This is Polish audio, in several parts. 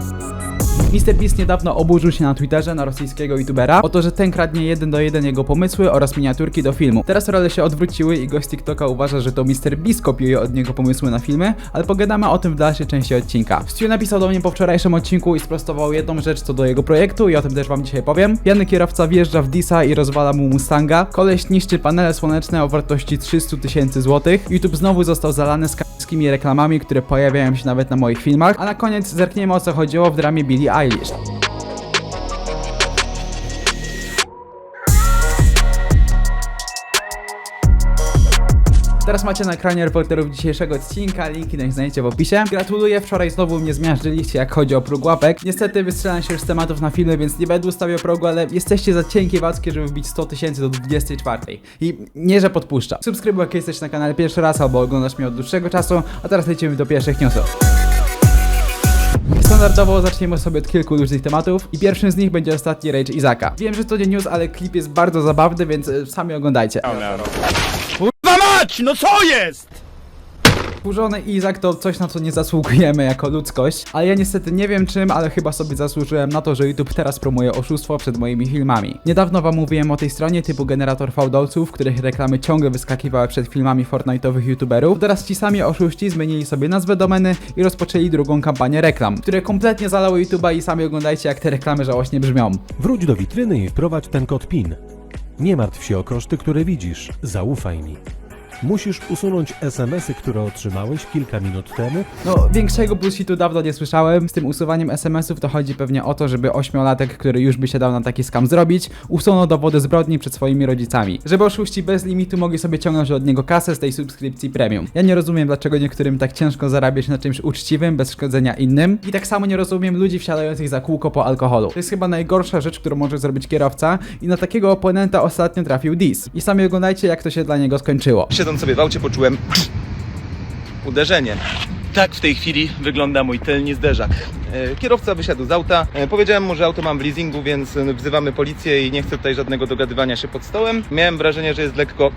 Bye. MrBeast niedawno oburzył się na Twitterze na rosyjskiego youtubera o to, że ten kradnie jeden do jeden jego pomysły oraz miniaturki do filmu. Teraz role się odwróciły i gość z TikToka uważa, że to MrBeast kopiuje od niego pomysły na filmy, ale pogadamy o tym w dalszej części odcinka. Stu napisał do mnie po wczorajszym odcinku i sprostował jedną rzecz co do jego projektu i o tym też wam dzisiaj powiem. Pijany kierowca wjeżdża w Disa i rozwala mu Mustanga. Koleś niszczy panele słoneczne o wartości 300 tysięcy złotych. YouTube znowu został zalany skami reklamami, które pojawiają się nawet na moich filmach. A na koniec zerkniemy o co chodziło w dramie Billie Eilish. Teraz macie na ekranie reporterów dzisiejszego odcinka, linki na nich znajdziecie w opisie. Gratuluję, wczoraj znowu mnie zmiażdżyliście jak chodzi o próg łapek. Niestety wystrzelam się już z tematów na filmy, więc nie będę ustawiał progu, ale jesteście za cienkie wackie, żeby wbić 100 tysięcy do 24. I nie, że podpuszczam. Subskrybuj jak jesteś na kanale pierwszy raz albo oglądasz mnie od dłuższego czasu, a teraz lecimy do pierwszych newsów. Standardowo zaczniemy sobie od kilku różnych tematów i pierwszym z nich będzie ostatni Rage Izaka. Wiem, że to nie news, ale klip jest bardzo zabawny, więc e, sami oglądajcie. Kurwa mać, no co jest? Wkurzony Izak to coś, na co nie zasługujemy jako ludzkość, ale ja niestety nie wiem czym, ale chyba sobie zasłużyłem na to, że YouTube teraz promuje oszustwo przed moimi filmami. Niedawno wam mówiłem o tej stronie typu generator fałdolców, których reklamy ciągle wyskakiwały przed filmami Fortnite'owych YouTuberów. Teraz ci sami oszuści zmienili sobie nazwę domeny i rozpoczęli drugą kampanię reklam, które kompletnie zalały YouTube'a i sami oglądajcie jak te reklamy żałośnie brzmią. Wróć do witryny i wprowadź ten kod PIN. Nie martw się o koszty, które widzisz. Zaufaj mi. Musisz usunąć SMS-y, które otrzymałeś kilka minut temu No, większego bullshitu dawno nie słyszałem. Z tym usuwaniem SMS-ów to chodzi pewnie o to, żeby ośmiolatek, który już by się dał na taki skam zrobić, usunął dowody zbrodni przed swoimi rodzicami. Żeby oszuści bez limitu mogli sobie ciągnąć od niego kasę z tej subskrypcji premium. Ja nie rozumiem, dlaczego niektórym tak ciężko zarabiać na czymś uczciwym, bez szkodzenia innym. I tak samo nie rozumiem ludzi wsiadających za kółko po alkoholu. To jest chyba najgorsza rzecz, którą może zrobić kierowca i na takiego oponenta ostatnio trafił Dis. I sami oglądajcie, jak to się dla niego skończyło. Siedząc sobie w aucie poczułem uderzenie. Tak w tej chwili wygląda mój tylny zderzak. E, Kierowca wysiadł z auta. E, Powiedziałem mu, że auto mam w leasingu, więc e, wzywamy policję i nie chcę tutaj żadnego dogadywania się pod stołem. Miałem wrażenie, że jest lekko.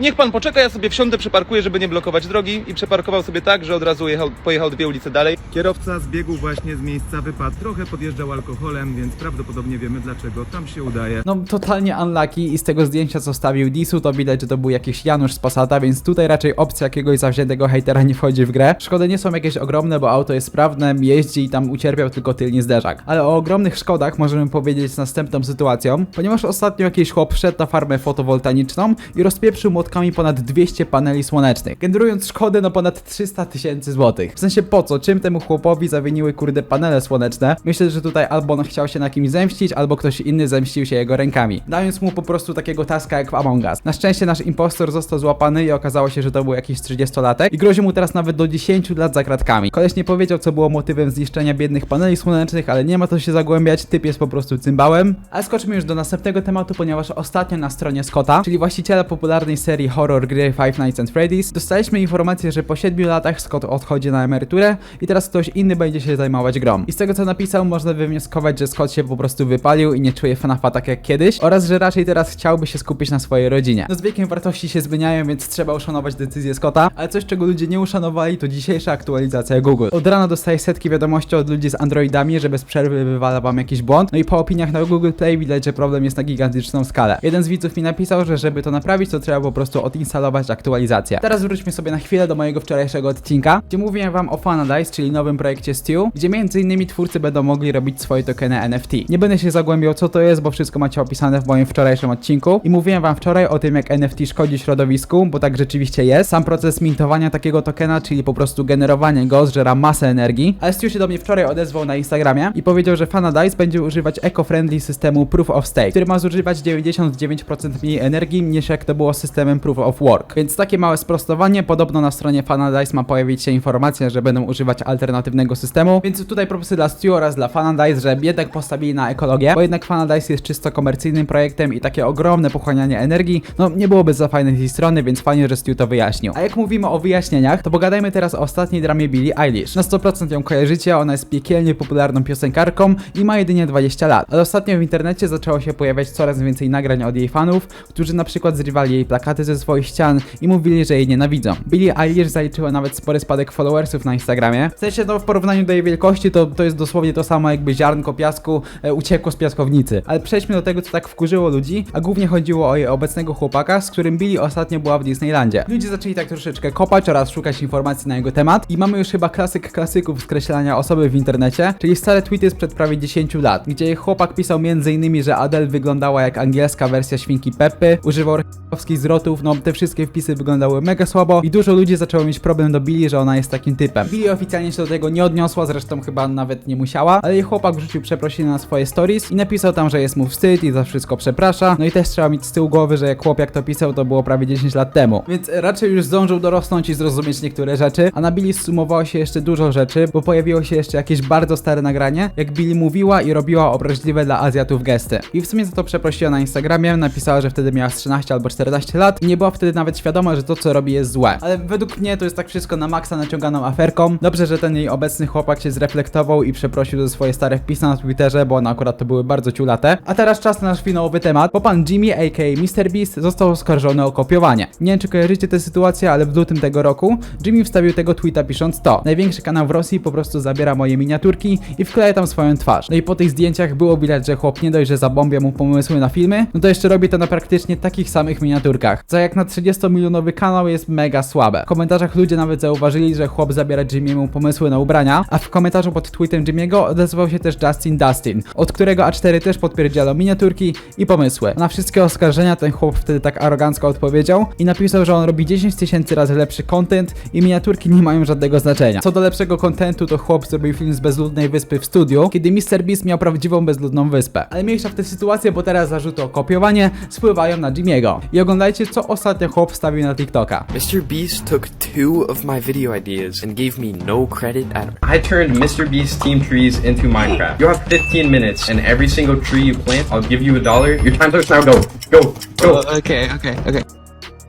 Niech pan poczeka, ja sobie wsiądę, przeparkuję, żeby nie blokować drogi i przeparkował sobie tak, że od razu jechał, pojechał dwie ulice dalej. Kierowca zbiegł właśnie z miejsca wypadku. Trochę podjeżdżał alkoholem, więc prawdopodobnie wiemy dlaczego tam się udaje. No, totalnie unlucky i z tego zdjęcia, co stawił Disu, to widać, że to był jakiś Janusz z Passata, więc tutaj raczej opcja jakiegoś zawziętego hejtera nie wchodzi w grę. Szkody nie są jakieś ogromne, bo auto jest sprawne, jeździ i tam ucierpiał tylko tylnie zderzak. Ale o ogromnych szkodach możemy powiedzieć z następną sytuacją, ponieważ ostatnio jakiś chłop wszedł na farmę fotowoltaiczną i rozpieprzył młotkami ponad 200 paneli słonecznych, generując szkody na ponad 300 tysięcy złotych. W sensie po co? Czym temu chłopowi zawiniły kurde panele słoneczne? Myślę, że tutaj albo on chciał się na kimś zemścić, albo ktoś inny zemścił się jego rękami, dając mu po prostu takiego taska jak w Among Us. Na szczęście nasz impostor został złapany i okazało się, że to był jakiś 30-latek i grozi mu teraz nawet do 10 lat za kratkami. Koleś nie powiedział, co było motywem zniszczenia biednych paneli słonecznych, ale nie ma co się zagłębiać, typ jest po prostu cymbałem. Ale skoczmy już do następnego tematu, ponieważ ostatnio na stronie Scotta, czyli właściciela popularnej serii horror gry Five Nights at Freddy's, dostaliśmy informację, że po 7 latach Scott odchodzi na emeryturę i teraz ktoś inny będzie się zajmować grą. I z tego co napisał, można wywnioskować, że Scott się po prostu wypalił i nie czuje FNAFa tak jak kiedyś, oraz że raczej teraz chciałby się skupić na swojej rodzinie. No z wiekiem wartości się zmieniają, więc trzeba uszanować decyzję Scotta, ale coś czego ludzie nie uszanowali to dzisiejsza aktualizacja Google. Od rana dostaję setki wiadomości od ludzi z Androidami, że bez przerwy wywala wam jakiś błąd, no i po opiniach na Google Play widać, że problem jest na gigantyczną skalę. Jeden z widzów mi napisał, że żeby to naprawić, to trzeba po prostu odinstalować aktualizację. Teraz wróćmy sobie na chwilę do mojego wczorajszego odcinka, gdzie mówiłem wam o Fanadize, czyli nowym projekcie Stew, gdzie innymi twórcy będą mogli robić swoje tokeny NFT. Nie będę się zagłębiał co to jest, bo wszystko macie opisane w moim wczorajszym odcinku i mówiłem wam wczoraj o tym jak NFT szkodzi środowisku, bo tak rzeczywiście jest. Sam proces mintowania takiego tokena, czyli po prostu generowanie go zżera masę energii, ale Stew się do mnie wczoraj odezwał na Instagramie i powiedział, że Fanadize będzie używać eco-friendly systemu Proof of Stake, który ma zużywać 99% mniej energii niż jak to było z systemem Proof of Work. Więc takie małe sprostowanie, podobno na stronie Fanadize ma pojawić się informacja, że będą używać alternatywnego systemu, więc tutaj propsy dla Stu oraz dla Fanadize, że jednak postawili na ekologię, bo jednak Fanadize jest czysto komercyjnym projektem i takie ogromne pochłanianie energii, no nie byłoby za fajne z tej strony, więc fajnie, że Stu to wyjaśnił. A jak mówimy o wyjaśnieniach, to pogadajmy teraz o ostatniej dramie Billie Eilish. Na 100% ją kojarzycie, ona jest piekielnie popularną piosenkarką i ma jedynie 20 lat. Ale ostatnio w internecie zaczęło się pojawiać coraz więcej nagrań od jej fanów, którzy na przykład zrywali jej plakaty ze swoich ścian i mówili, że jej nienawidzą. Billie Eilish zaliczyła nawet spory spadek followersów na Instagramie. W sensie no w porównaniu do jej wielkości to, to jest dosłownie to samo jakby ziarnko piasku e, uciekło z piaskownicy. Ale przejdźmy do tego, co tak wkurzyło ludzi, a głównie chodziło o jej obecnego chłopaka, z którym Billie ostatnio była w Disneylandzie. Ludzie zaczęli tak troszeczkę kopać oraz szukać informacji na jego temat i mamy już chyba klasyk klasyków skreślania osoby w internecie, czyli stare tweety sprzed prawie 10 lat, gdzie jej chłopak pisał m.in., że Adele wyglądała jak angielska wersja świnki Peppy, używał r***owskich zwrotów, no te wszystkie wpisy wyglądały mega słabo i dużo ludzi zaczęło mieć problem do Billie, że ona jest takim typem. Billie oficjalnie się do tego nie odniosła, zresztą chyba nawet nie musiała, ale jej chłopak wrzucił przeprosiny na swoje stories i napisał tam, że jest mu wstyd i za wszystko przeprasza. No i też trzeba mieć z tyłu głowy, że jak chłopak to pisał, to było prawie 10 lat temu. Więc raczej już zdążył dorosnąć i zrozumieć niektóre rzeczy, a na Billie zsumowało się jeszcze dużo rzeczy, bo pojawiło się jeszcze jakieś bardzo stare nagranie, jak Billie mówiła i robiła obraźliwe dla Azjatów gesty. I w sumie za to przeprosiła na Instagramie, napisała, że wtedy miała z 13 albo 14 lat nie była wtedy nawet świadoma, że to co robi jest złe. Ale według mnie to jest tak wszystko na maksa naciąganą aferką. Dobrze, że ten jej obecny chłopak się zreflektował i przeprosił za swoje stare wpisy na Twitterze, bo one akurat to były bardzo ciulate. A teraz czas na nasz finałowy temat, bo pan Jimmy, aka MrBeast, został oskarżony o kopiowanie. Nie wiem, czy kojarzycie tę sytuację, ale w lutym tego roku Jimmy wstawił tego tweeta pisząc to. Największy kanał w Rosji po prostu zabiera moje miniaturki i wkleja tam swoją twarz. No i po tych zdjęciach było widać, że chłop nie dość, że zabombia mu pomysły na filmy, no to jeszcze robi to na praktycznie takich samych miniaturkach. Co jak na 30-milionowy kanał jest mega słabe. W komentarzach ludzie nawet zauważyli, że chłop zabiera Jimmy'emu pomysły na ubrania, a w komentarzu pod tweetem Jimmy'ego odezwał się też Justin Dustin, od którego A4 też potwierdziano miniaturki i pomysły. Na wszystkie oskarżenia ten chłop wtedy tak arogancko odpowiedział i napisał, że on robi 10 tysięcy razy lepszy content i miniaturki nie mają żadnego znaczenia. Co do lepszego contentu, to chłop zrobił film z bezludnej wyspy w studiu, kiedy MrBeast miał prawdziwą bezludną wyspę. Ale mniejsza w tę sytuację, bo teraz zarzuty o kopiowanie spływają na Jimmy'ego. I oglądajcie, co ostatnio chłop wstawił na TikToka. Mr. Beast took two of my video ideas and gave me no credit at all. I turned Mr. Beast team trees into Minecraft. You have 15 minutes, and every single tree you plant, I'll give you a dollar. Your time starts now. Go, go, go. Uh, okay, okay, okay.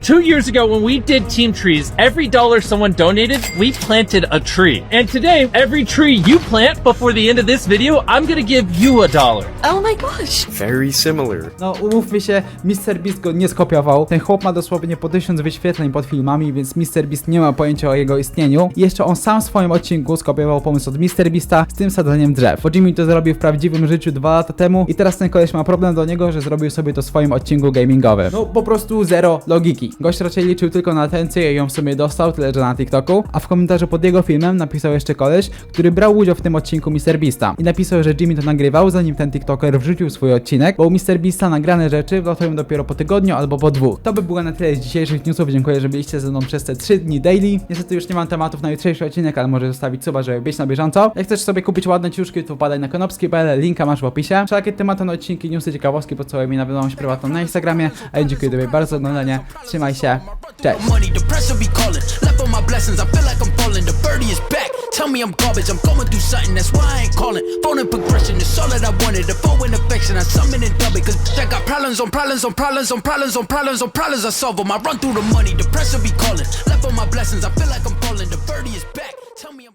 Two years ago, when we did Team Trees, every dollar someone donated, we planted a tree. And today, every tree you plant before the end of this video, I'm gonna give you a dollar. Oh my gosh. Very similar. No, umówmy się, MrBeast go nie skopiował. Ten chłop ma dosłownie po tysiąc wyświetleń pod filmami, więc MrBeast nie ma pojęcia o jego istnieniu. I jeszcze on sam w swoim odcinku skopiował pomysł od MrBeasta z tym sadzeniem drzew. Bo Jimmy to zrobił w prawdziwym życiu dwa lata temu i teraz ten koleś ma problem do niego, że zrobił sobie to w swoim odcinku gamingowym. No, po prostu zero logiki. Gość raczej liczył tylko na atencję i ją w sumie dostał, tyle że na TikToku. A w komentarzu pod jego filmem napisał jeszcze koleś, który brał udział w tym odcinku MrBeasta. I napisał, że Jimmy to nagrywał, zanim ten TikToker wrzucił swój odcinek, bo u MrBeasta nagrane rzeczy wlatują dopiero po tygodniu albo po dwóch. To by było na tyle z dzisiejszych newsów. Dziękuję, że byliście ze mną przez te 3 dni daily. Niestety już nie mam tematów na jutrzejszy odcinek, ale może zostawić suba, żeby być na bieżąco. Jak chcesz sobie kupić ładne ciuszki, to wpadaj na konopski.pl, linka masz w opisie. Wszelakie tematy na odcinki, newsy, ciekawostki podsyłaj mi na wiadomość prywatną na Instagramie. A ja dziękuję Tobie bardzo za oglądanie. Się. Cześć. money, the pressure be calling. Left on my blessings, I feel like I'm falling. The birdie is back. Tell me I'm garbage, I'm going through something, that's why I ain't calling. Phone and progression is all that I wanted. The phone and affection, I summon and dub it. Cause I got problems on problems on problems on problems on problems on problems, I solve them. I run through the money, the pressure be calling. Left on my blessings, I feel like I'm falling. The birdie is back. Tell me I'm